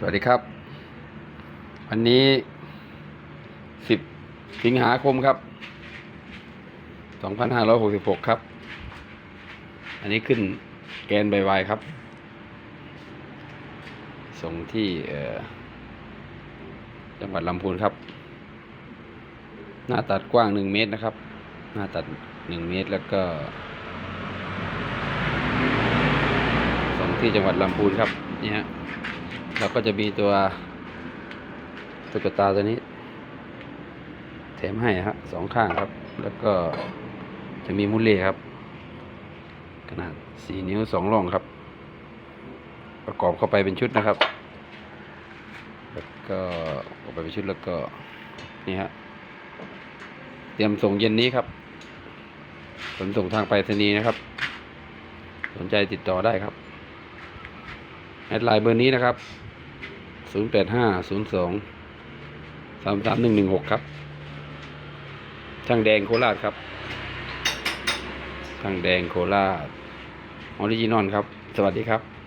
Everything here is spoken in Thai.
สวัสดีครับ วันนี้สิบสิงหาคมครับสองพันห้าร้อยหกสิบหกครับ อันนี้ขึ้นแกนใบวายครับ ส่งที่จังหวัดลำพูนครับ หน้าตัดกว้างหนึ่งเมตรนะครับ หน้าตัดหนึ่งเมตรแล้วก็ส่งที่จังหวัดลำพูนครับนี่ฮะ แล้วก็จะมีตัวตุ๊กตาตัวนี้ แถมให้ครับสองข้างครับ แล้วก็จะมีมุลเล่ครับ ขนาดสี่นิ้วสองร่องครับ ประกอบเข้าไปเป็นชุดนะครับ แล้วก็ออกไปเป็นชุดแล้วก็นี่ฮะเตรียมส่งเย็นนี้ครับขนส่งทางไปรษณีย์นะครับ สนใจติดต่อได้ครับแอดไลน์เบอร์นี้นะครับ 0 8 5 0 2 3 3 1 1 6ครับ ช่างแดงโคราชครับ ช่างแดงโคราชออริจินอลครับ สวัสดีครับ